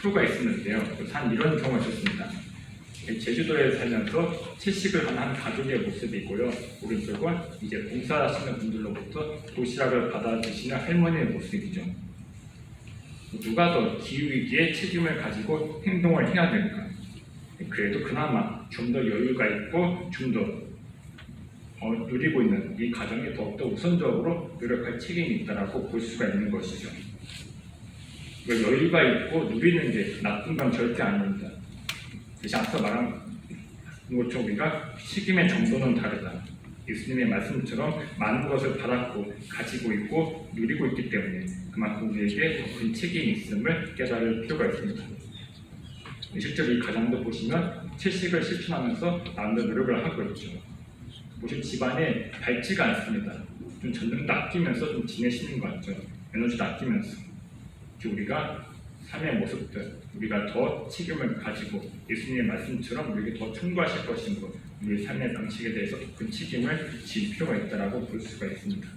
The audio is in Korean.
프로가 있었는데요. 단 이런 경우가 있었습니다. 제주도에 살면서 채식을 하는 한 가족의 모습이 있고요. 오른쪽은 이제 봉사하시는 분들로부터 도시락을 받아 드시는 할머니의 모습이죠. 누가 더 기후위기에 책임을 가지고 행동을 해야 될까? 그래도 그나마 좀 더 여유가 있고 좀더 어, 누리고 있는 이 가정이 더욱더 우선적으로 노력할 책임이 있다라고 볼 수가 있는 것이죠. 그 여유가 있고 누리는 게 나쁜 건 절대 아닙니다. 대신 앞서 말한 것처럼 우리가 책임의 정도는 다르다. 예수님의 말씀처럼 많은 것을 받았고 가지고 있고 누리고 있기 때문에 그만큼 우리에게 더큰 책임이 있음을 깨달을 필요가 있습니다. 실제로 이 가정도 보시면 채식을 실천하면서 나름대로 노력을 하고 있죠. 보시면 집안에 밝지가 않습니다. 좀 전등도 아끼면서 좀 지내시는 것 같죠. 에너지도 아끼면서. 이렇게 우리가 삶의 모습들, 우리가 더 책임을 가지고 예수님의 말씀처럼 우리에게 더 충고하실 것이므로 우리 삶의 방식에 대해서 더 큰 책임을 질 필요가 있다고 볼 수가 있습니다.